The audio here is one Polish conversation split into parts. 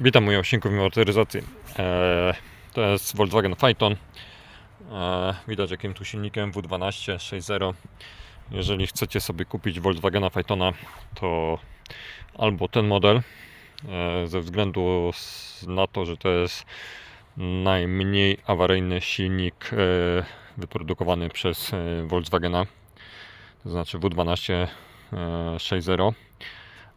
Witam moją odcinku motoryzacji. Eee, to jest Volkswagen Phaeton. Eee, widać jakim tu silnikiem W12 6.0. Jeżeli chcecie sobie kupić Volkswagena Phaetona, to albo ten model, eee, ze względu na to, że to jest najmniej awaryjny silnik eee, wyprodukowany przez e, Volkswagena, to znaczy W12 e, 6.0,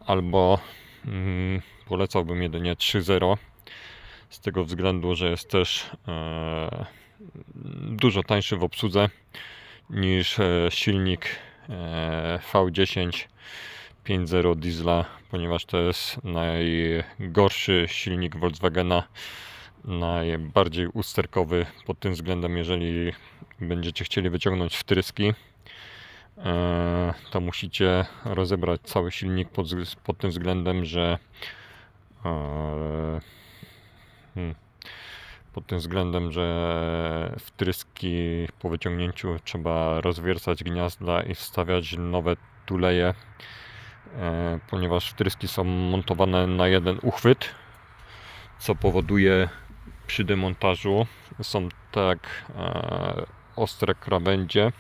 albo mm, polecałbym jedynie 3.0 z tego względu, że jest też e, dużo tańszy w obsłudze niż e, silnik e, V10 5.0 diesla, ponieważ to jest najgorszy silnik Volkswagena, najbardziej usterkowy pod tym względem, jeżeli będziecie chcieli wyciągnąć wtryski, to musicie rozebrać cały silnik pod, pod tym względem, że hmm, pod tym względem, że wtryski po wyciągnięciu trzeba rozwiercać gniazda i wstawiać nowe tuleje, e, ponieważ wtryski są montowane na jeden uchwyt, co powoduje przy demontażu są tak e, ostre krawędzie,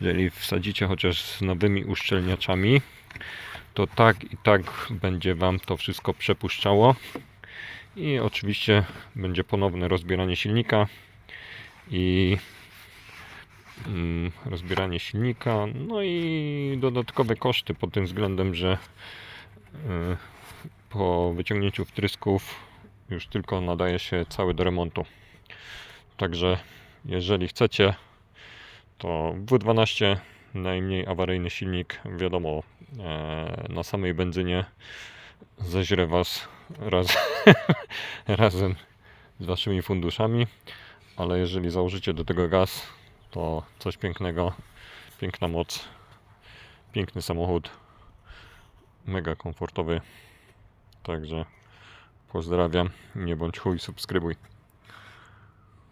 jeżeli wsadzicie chociaż z nowymi uszczelniaczami, to tak i tak będzie Wam to wszystko przepuszczało. I oczywiście będzie ponowne rozbieranie silnika i mm, rozbieranie silnika, no i dodatkowe koszty pod tym względem, że y, po wyciągnięciu wtrysków już tylko nadaje się cały do remontu. Także jeżeli chcecie, to W12 najmniej awaryjny silnik, wiadomo, e, na samej benzynie zeźre Was raz, razem z Waszymi funduszami, ale jeżeli założycie do tego gaz, to coś pięknego, piękna moc, piękny samochód, mega komfortowy. Także pozdrawiam, nie bądź chuj, subskrybuj.